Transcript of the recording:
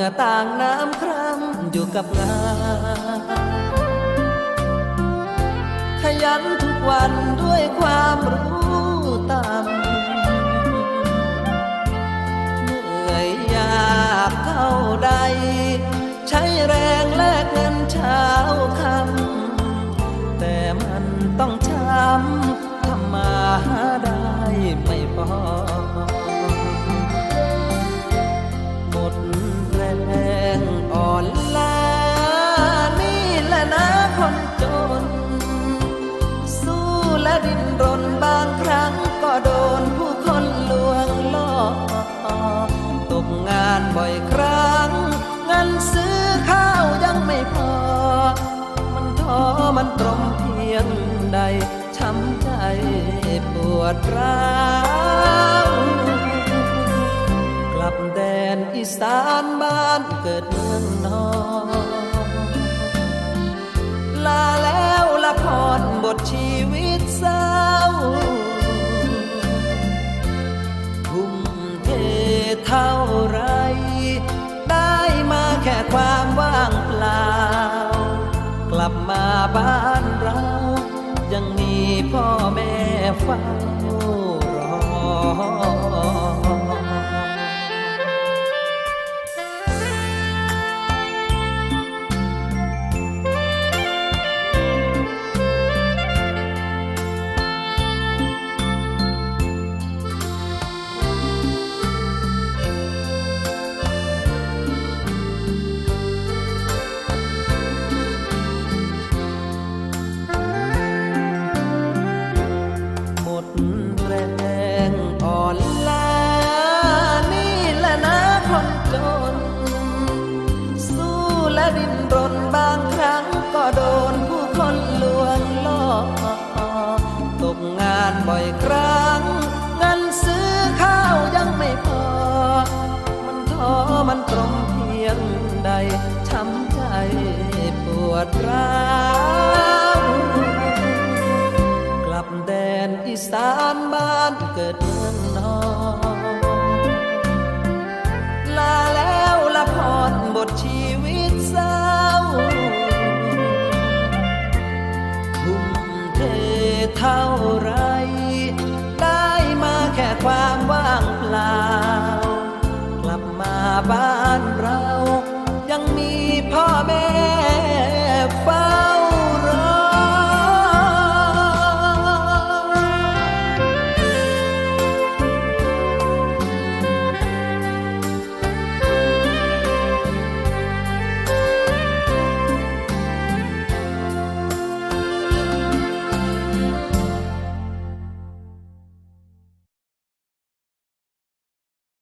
งื่อต่างน้ำครำอยู่กับงานขยันทุกวันด้วยความรู้ตามเหนื่อยยากเท่าใด ใช้แรงแลกเงินเช้าคำแต่มันต้องช้ำทำมาหาได้ไม่พอหมด ดิ้นรนบางครั้งก็โดนผู้คนลวงล่อตกงานบ่อยครั้งเงินซื้อข้าวยังไม่พอ มันท้อมันตรมเพียงใดช้ำใจปวดร้าวกลับแดนอีสานบ้านเกิดเมืองนอนลาแล้วละครบทชีวิต เศร้าทุ่มเทเท่าไร ได้มาแค่ความว่างเปล่า กลับมาบ้านเรา ยังมีพ่อแม่เฝ้า รนบางครั้งก็โดนผู้คนลวงล่อตกงานบ่อยครั้งเงินซื้อข้าวยังไม่พอ มันท้อมันตรมเพียงใดช้ำใจปวดร้าวกลับแดนอีสานบ้านเกิด เท่าไร ได้มาแค่ความว่างเปล่า กลับมาบ้า